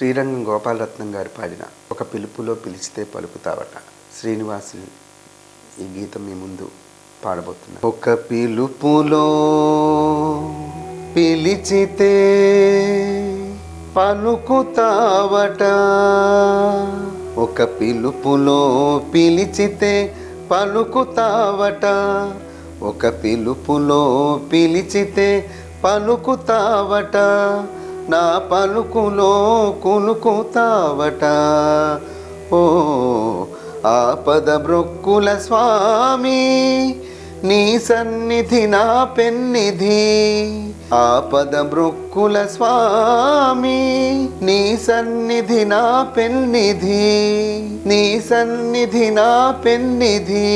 శ్రీరంగం గోపాలరత్నం గారు పాడిన ఒక పిలుపులో పిలిచితే పలుకుతావట. శ్రీనివాసుని ఈ గీతం మీ ముందు పాడబోతున్నా ఒక పిలుపులో పిలిచితే పలుకుతావట. ఒక పిలుపులో పిలిచితే పలుకుతావట. ఒక పిలుపులో పిలిచితే పలుకుతావట. నా పలుకులో కులుకుతావట ఓ ఆపద బ్రొక్కుల స్వామి నీ సన్నిధి నా పెన్నిధి. ఆపద బ్రొక్కుల స్వామి నీ సన్నిధి నా పెన్నిధి. నీ సన్నిధి నా పెన్నిధి.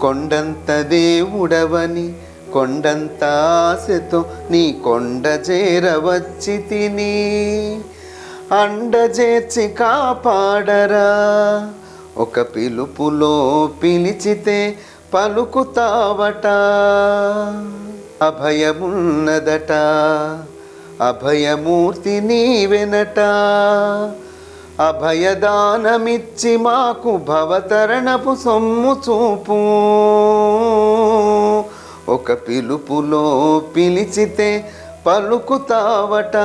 కొండంత దేవుడవని కొండంత ఆశతో నీ కొండ చేరవచ్చి తిని అండజేర్చి కాపాడరా. ఒక పిలుపులో పిలిచితే పలుకుతావట. అభయమున్నదట. అభయమూర్తి నీవెనట. అభయదానమిచ్చి మాకు భవతరణపు సొమ్ము చూపు. ఒక పిలుపులో పిలిచితే పలుకుతావట.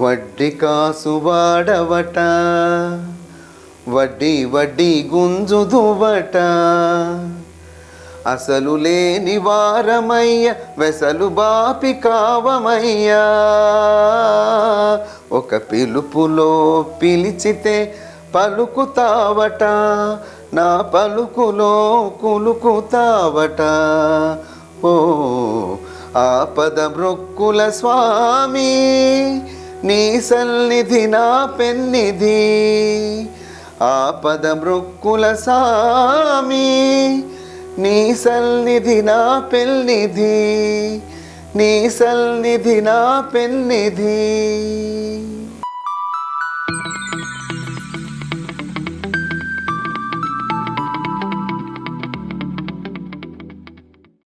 వడ్డీ కాసు వాడవట. వడ్డీ వడ్డీ గుంజుదువట. అసలు లేని వారమయ్య వెసలు బాపి కావమయ్యా. ఒక పిలుపులో పిలిచితే పలుకుతావట నా పలుకులో కులుకుతావట. ఓ ఆపద మృక్కుల స్వామి నీ సన్నిధి నా పెన్నిధి. ఆపద మృక్కుల స్వామి నీ సన్నిధి నా పెన్నిధి. నీ సన్నిధి నా పెన్నిధి.